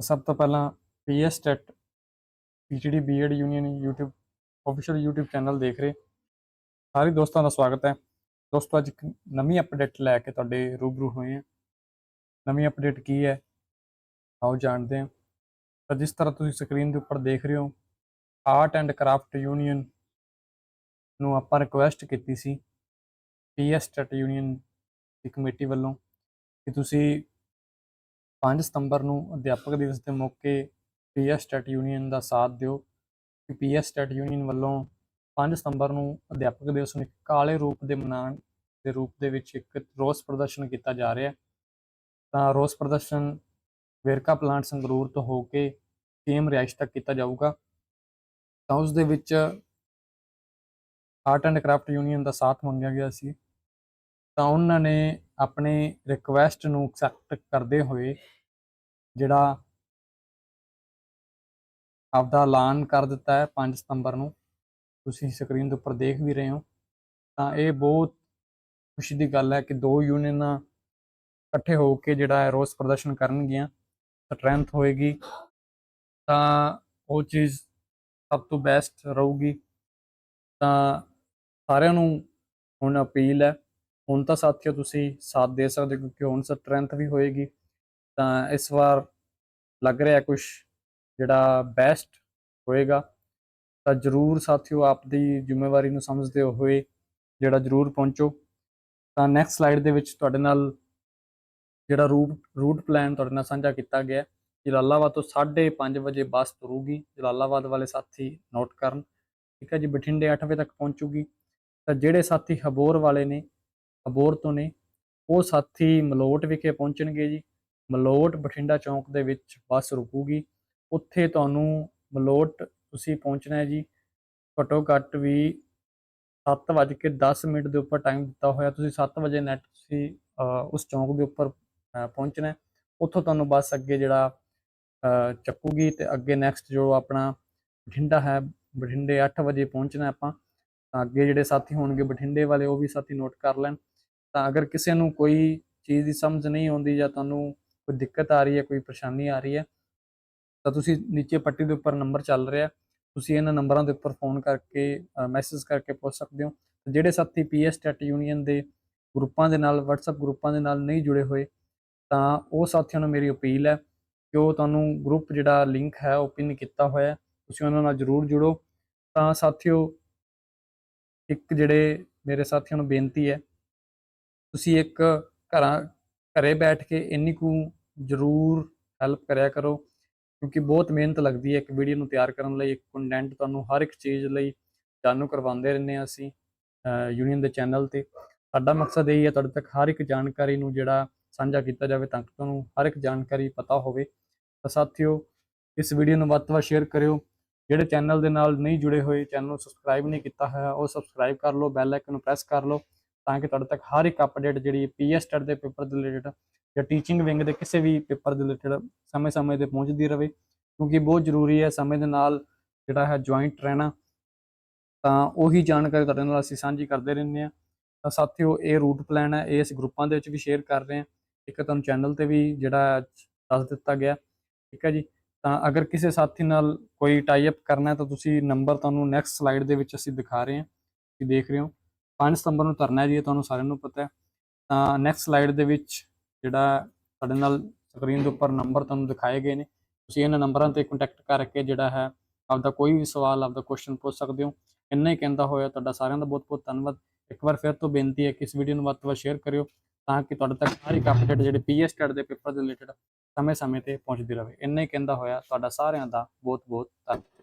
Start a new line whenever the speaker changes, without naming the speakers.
ਸਭ ਤੋਂ ਪਹਿਲਾਂ PS TET PGD BEd union, YouTube official YouTube channel ਦੇਖ ਰਹੇ। ਸਾਰੇ ਦੋਸਤਾਂ ਦਾ ਸਵਾਗਤ ਹੈ। ਦੋਸਤੋ, ਅੱਜ ਇੱਕ ਨਵੀਂ ਅਪਡੇਟ ਲੈ ਕੇ ਤੁਹਾਡੇ ਰੂਬਰੂ ਹੋਏ ਹਾਂ। ਨਵੀਂ ਅਪਡੇਟ ਕੀ ਹੈ? ਆਓ ਜਾਣਦੇ ਹਾਂ। ਤਾਂ ਜਿਸ ਤਰ੍ਹਾਂ ਤੁਸੀਂ ਸਕਰੀਨ ਦੇ ਉੱਪਰ ਦੇਖ ਰਹੇ ਹੋ ਆਰਟ ਐਂਡ ਕਰਾਫਟ ਯੂਨੀਅਨ ਨੂੰ ਆਪਾਂ ਰਿਕੁਐਸਟ ਕੀਤੀ ਸੀ। ਪੀਐਸ ਟੈਟ ਯੂਨੀਅਨ ਦੀ ਕਮੇਟੀ ਵੱਲੋਂ ਕਿ ਤੁਸੀਂ 5 ਸਤੰਬਰ ਨੂੰ ਅਧਿਆਪਕ ਦਿਵਸ ਦੇ ਮੌਕੇ ਪੀਐਸ ਟੈਟ ਯੂਨੀਅਨ ਦਾ ਸਾਥ ਦਿਓ। ਕਿ ਪੀਐਸ ਟੈਟ ਯੂਨੀਅਨ ਵੱਲੋਂ 5 ਸਤੰਬਰ ਨੂੰ ਅਧਿਆਪਕ ਦਿਵਸ ਨੂੰ ਇੱਕ ਕਾਲੇ ਰੂਪ ਦੇ ਮਨਾਉਣ ਦੇ ਰੂਪ ਦੇ ਵਿੱਚ ਇੱਕ ਰੋਸ ਪ੍ਰਦਰਸ਼ਨ ਕੀਤਾ ਜਾ ਰਿਹਾ ਤਾਂ ਰੋਸ ਪ੍ਰਦਰਸ਼ਨ ਵੇਰਕਾ ਪਲਾਂਟ ਸੰਗਰੂਰ ਤੋਂ ਹੋ ਕੇ ਕੇਮ ਰਿਹਾਇਸ਼ ਤੱਕ ਕੀਤਾ ਜਾਊਗਾ। ਤਾਂ ਉਸ ਦੇ ਵਿੱਚ ਆਰਟ ਐਂਡ ਕਰਾਫਟ ਯੂਨੀਅਨ ਦਾ ਸਾਥ ਮੰਗਿਆ ਗਿਆ ਸੀ। ਤਾਂ ਉਹਨਾਂ ਨੇ ਆਪਣੇ ਰਿਕੁਐਸਟ ਨੂੰ ਐਕਸੈਪਟ ਕਰਦੇ ਹੋਏ ਜਿਹੜਾ ਆਪਦਾ ਐਲਾਨ ਕਰ ਦਿੱਤਾ ਹੈ 5 ਸਤੰਬਰ ਨੂੰ। ਤੁਸੀਂ ਸਕਰੀਨ ਦੇ ਉੱਪਰ ਦੇਖ ਵੀ ਰਹੇ ਹੋ। ਤਾਂ ਇਹ ਬਹੁਤ ਖੁਸ਼ੀ ਦੀ ਗੱਲ ਹੈ ਕਿ ਦੋ ਯੂਨੀਅਨਾਂ ਇਕੱਠੇ ਹੋ ਕੇ ਜਿਹੜਾ ਹੈ ਰੋਸ ਪ੍ਰਦਰਸ਼ਨ ਕਰਨਗੀਆਂ, ਸਟਰੈਂਥ ਹੋਏਗੀ। ਤਾਂ ਉਹ ਚੀਜ਼ ਸਭ ਤੋਂ ਬੈਸਟ ਰਹੂਗੀ। ਤਾਂ ਸਾਰਿਆਂ ਨੂੰ ਹੁਣ ਅਪੀਲ ਹੈ ਹੁਣ ਤਾਂ ਸਾਥੀਓ ਤੁਸੀਂ ਸਾਥ ਦੇ ਸਕਦੇ ਹੋ ਕਿਉਂਕਿ ਹੁਣ ਸਟਰੈਂਥ ਵੀ ਹੋਏਗੀ, ਤਾਂ ਇਸ ਵਾਰ ਲੱਗ ਰਿਹਾ ਕੁਝ ਜਿਹੜਾ ਬੈਸਟ ਹੋਏਗਾ। ਤਾਂ ਜਰੂਰ ਸਾਥੀਓ ਆਪਦੀ ਜ਼ਿੰਮੇਵਾਰੀ ਨੂੰ ਸਮਝਦੇ ਹੋਏ ਜਿਹੜਾ ਜਰੂਰ ਪਹੁੰਚੋ। ਤਾਂ ਨੈਕਸਟ ਸਲਾਈਡ ਦੇ ਵਿੱਚ ਤੁਹਾਡੇ ਨਾਲ ਜਿਹੜਾ ਰੂਟ ਰੂਟ ਪਲਾਨ ਤੁਹਾਡੇ ਨਾਲ ਸਾਂਝਾ ਕੀਤਾ ਗਿਆ। ਜਲਾਲਾਬਾਦ ਤੋਂ 5:30 ਵਜੇ ਬੱਸ ਤੁਰੂਗੀ। ਜਲਾਲਾਬਾਦ ਵਾਲੇ ਸਾਥੀ ਨੋਟ ਕਰਨ। ਠੀਕ ਹੈ ਜੀ, ਬਠਿੰਡੇ 8 ਵਜੇ ਤੱਕ ਪਹੁੰਚੂਗੀ। ਤਾਂ ਜਿਹੜੇ ਸਾਥੀ ਹਬੋਰ ਵਾਲੇ ਨੇ ਅਬੋਰ ਤੋਂ ਨੇ। ਉਹ ਸਾਥੀ ਮਲੋਟ ਵਿਖੇ ਪਹੁੰਚਣਗੇ ਜੀ। ਮਲੋਟ ਬਠਿੰਡਾ ਚੌਂਕ ਦੇ ਵਿੱਚ ਬੱਸ ਰੁਕੂਗੀ। ਉੱਥੇ ਤੁਹਾਨੂੰ ਮਲੋਟ ਤੁਸੀਂ ਪਹੁੰਚਣਾ ਹੈ ਜੀ। ਘੱਟੋ ਘੱਟ ਵੀ 7:10 ਮਿੰਟ ਦੇ ਉੱਪਰ ਟਾਈਮ ਦਿੱਤਾ ਹੋਇਆ। ਤੁਸੀਂ 7 ਵਜੇ ਨੈਟ ਤੁਸੀਂ ਉਸ ਚੌਂਕ ਦੇ ਉੱਪਰ ਪਹੁੰਚਣਾ ਉੱਥੋਂ ਤੁਹਾਨੂੰ ਬੱਸ ਅੱਗੇ ਜਿਹੜਾ ਅਹ, ਚੱਕੂਗੀ ਤੇ ਅੱਗੇ ਨੈਕਸਟ ਜੋ ਆਪਣਾ ਬਠਿੰਡਾ ਹੈ ਬਠਿੰਡੇ 8 ਵਜੇ ਪਹੁੰਚਣਾ ਆਪਾਂ। ਅੱਗੇ ਜਿਹੜੇ ਸਾਥੀ ਹੋਣਗੇ ਬਠਿੰਡੇ ਵਾਲੇ ਉਹ ਵੀ ਸਾਥੀ ਨੋਟ ਕਰ ਲੈਣ। ਤਾਂ ਅਗਰ ਕਿਸੇ ਨੂੰ ਕੋਈ ਚੀਜ਼ ਦੀ ਸਮਝ ਨਹੀਂ ਆਉਂਦੀ ਜਾਂ ਤੁਹਾਨੂੰ ਕੋਈ ਦਿੱਕਤ ਆ ਰਹੀ ਹੈ, ਕੋਈ ਪਰੇਸ਼ਾਨੀ ਆ ਰਹੀ ਹੈ, ਤਾਂ ਤੁਸੀਂ ਨੀਚੇ ਪੱਟੀ ਦੇ ਉੱਪਰ ਨੰਬਰ ਚੱਲ ਰਿਹਾ ਤੁਸੀਂ ਇਹਨਾਂ ਨੰਬਰਾਂ ਦੇ ਉੱਪਰ ਫੋਨ ਕਰਕੇ ਮੈਸੇਜ ਕਰਕੇ ਪੁੱਛ ਸਕਦੇ ਹੋ। ਜਿਹੜੇ ਸਾਥੀ ਪੀਐਸ ਟੈਟ ਯੂਨੀਅਨ ਦੇ ਗਰੁੱਪਾਂ ਦੇ ਨਾਲ, WhatsApp ਗਰੁੱਪਾਂ ਦੇ ਨਾਲ ਨਹੀਂ ਜੁੜੇ ਹੋਏ, ਤਾਂ ਉਹ ਸਾਥੀਆਂ ਨੂੰ ਮੇਰੀ ਅਪੀਲ ਹੈ ਕਿ ਉਹ ਤੁਹਾਨੂੰ ਗਰੁੱਪ ਜਿਹੜਾ ਲਿੰਕ ਹੈ, ਉਹ ਪਿੰਨ ਕੀਤਾ ਹੋਇਆ ਤੁਸੀਂ ਉਹਨਾਂ ਨਾਲ ਜਰੂਰ ਜੁੜੋ। ਤਾਂ ਸਾਥੀਓ, ਇੱਕ ਜਿਹੜੇ ਮੇਰੇ ਸਾਥੀਆਂ ਨੂੰ ਬੇਨਤੀ ਹੈ ਤੁਸੀਂ ਇੱਕ ਘਰਾਂ, ਘਰੇ ਬੈਠ ਕੇ ਇੰਨੀ ਕੁ ਜਰੂਰ ਹੈਲਪ ਕਰਿਆ ਕਰੋ, ਕਿਉਂਕਿ ਬਹੁਤ ਮਿਹਨਤ ਲੱਗਦੀ ਹੈ ਇੱਕ ਵੀਡੀਓ ਨੂੰ ਤਿਆਰ ਕਰਨ ਲਈ, ਇੱਕ ਕੰਟੈਂਟ ਤੁਹਾਨੂੰ ਹਰ ਇੱਕ ਚੀਜ਼ ਲਈ ਜਾਣੂ ਕਰਵਾਉਂਦੇ ਰਹਿੰਦੇ ਹਾਂ ਅਸੀਂ ਯੂਨੀਅਨ ਦੇ ਚੈਨਲ ਤੇ। ਸਾਡਾ ਮਕਸਦ ਇਹ ਹੈ ਤੁਹਾਡੇ ਤੱਕ ਹਰ ਇੱਕ ਜਾਣਕਾਰੀ ਨੂੰ ਜਿਹੜਾ ਸਾਂਝਾ ਕੀਤਾ ਜਾਵੇ ਤਾਂ ਕਿ ਤੁਹਾਨੂੰ ਹਰ ਇੱਕ ਜਾਣਕਾਰੀ ਪਤਾ ਹੋਵੇ। ਤਾਂ ਸਾਥੀਓ, ਇਸ ਵੀਡੀਓ ਨੂੰ ਵੱਧ ਤੋਂ ਵੱਧ ਸ਼ੇਅਰ ਕਰਿਓ। ਜਿਹੜੇ ਚੈਨਲ ਦੇ ਨਾਲ ਨਹੀਂ ਜੁੜੇ ਹੋਏ ਚੈਨਲ ਨੂੰ ਸਬਸਕ੍ਰਾਈਬ ਨਹੀਂ ਕੀਤਾ ਹੋਇਆ, ਉਹ ਸਬਸਕ੍ਰਾਈਬ ਕਰ ਲਓ ਬੈਲ ਆਈਕਨ ਨੂੰ ਪ੍ਰੈਸ ਕਰ ਲਓ। ਤਾਂ ਕਿ ਤੁਹਾਡੇ ਤੱਕ ਹਰ ਇੱਕ ਅਪਡੇਟ ਜਿਹੜੀ ਪੀਐਸ ਟੈਟ ਦੇ ਪੇਪਰ ਦੇ ਰਿਲੇਟਡ ਜਾਂ ਟੀਚਿੰਗ ਵਿੰਗ ਦੇ ਕਿਸੇ ਵੀ ਪੇਪਰ ਦੇ ਰਿਲੇਟਡ ਸਮੇਂ-ਸਮੇਂ ਤੇ ਪਹੁੰਚਦੀ ਰਹੇ ਕਿਉਂਕਿ ਬਹੁਤ ਜ਼ਰੂਰੀ ਹੈ ਸਮੇਂ ਦੇ ਨਾਲ ਜਿਹੜਾ ਹੈ ਜੁਆਇੰਟ ਰਹਿਣਾ। ਤਾਂ ਉਹੀ ਜਾਣਕਾਰੀ ਤੁਹਾਡੇ ਨਾਲ ਅਸੀਂ ਸਾਂਝੀ ਕਰਦੇ ਰਹਿੰਦੇ ਹਾਂ। ਤਾਂ ਸਾਥੀਓ, ਇਹ ਰੂਟ ਪਲਾਨ ਹੈ, ਇਹ ਅਸੀਂ ਗਰੁੱਪਾਂ ਦੇ ਵਿੱਚ ਵੀ ਸ਼ੇਅਰ ਕਰ ਰਹੇ ਹਾਂ। ਇੱਕ ਤੁਹਾਨੂੰ ਚੈਨਲ ਤੇ ਵੀ ਜਿਹੜਾ ਦੱਸ ਦਿੱਤਾ ਗਿਆ। ਠੀਕ ਹੈ ਜੀ? ਤਾਂ ਅਗਰ ਕਿਸੇ ਸਾਥੀ ਨਾਲ ਕੋਈ ਟਾਈ ਅਪ ਕਰਨਾ ਹੈ ਤਾਂ ਤੁਸੀਂ ਨੰਬਰ ਤੁਹਾਨੂੰ ਨੈਕਸਟ ਸਲਾਈਡ ਦੇ ਵਿੱਚ ਅਸੀਂ ਦਿਖਾ ਰਹੇ ਹਾਂ। ਤੁਸੀਂ ਦੇਖ ਰਹੇ ਹੋ। 5 ਸਤੰਬਰ ਨੂੰ ਧਰਨਾ ਹੈ ਜੀ, ਇਹ ਤੁਹਾਨੂੰ ਸਾਰਿਆਂ ਨੂੰ ਪਤਾ ਹੈ। ਤਾਂ ਨੈਕਸਟ ਸਲਾਈਡ ਦੇ ਵਿੱਚ ਜਿਹੜਾ ਸਾਡੇ ਨਾਲ ਸਕਰੀਨ ਦੇ ਉੱਪਰ ਨੰਬਰ ਤੁਹਾਨੂੰ ਦਿਖਾਏ ਗਏ ਨੇ। ਤੁਸੀਂ ਇਹਨਾਂ ਨੰਬਰਾਂ ਤੇ ਕੰਟੈਕਟ ਕਰਕੇ ਜਿਹੜਾ ਹੈ, ਆਪਦਾ ਕੋਈ ਵੀ ਸਵਾਲ, ਆਪਦਾ ਕੁਐਸਚਨ ਪੁੱਛ ਸਕਦੇ ਹੋ। ਇੰਨਾ ਹੀ ਕਹਿੰਦਾ ਹੋਇਆ, ਤੁਹਾਡਾ ਸਾਰਿਆਂ ਦਾ ਬਹੁਤ ਬਹੁਤ ਧੰਨਵਾਦ। ਇੱਕ ਵਾਰ ਫਿਰ ਤੋਂ ਬੇਨਤੀ ਹੈ ਕਿ ਇਸ ਵੀਡੀਓ ਨੂੰ ਵੱਧ ਤੋਂ ਵੱਧ ਸ਼ੇਅਰ ਕਰਿਓ, ਤਾਂ ਕਿ ਤੁਹਾਡੇ ਤੱਕ ਹਰ ਇੱਕ ਅਪਡੇਟ ਜਿਹੜੇ ਪੀਐਸ ਟੈਟ ਦੇ ਪੇਪਰ ਦੇ ਰਿਲੇਟਡ ਸਮੇਂ-ਸਮੇਂ ਤੇ ਪਹੁੰਚਦੀ ਰਹੇ। ਇੰਨਾ ਹੀ ਕਹਿੰਦਾ ਹੋਇਆ, ਤੁਹਾਡਾ ਸਾਰਿਆਂ ਦਾ ਬਹੁਤ ਬਹੁਤ ਧੰਨਵਾਦ।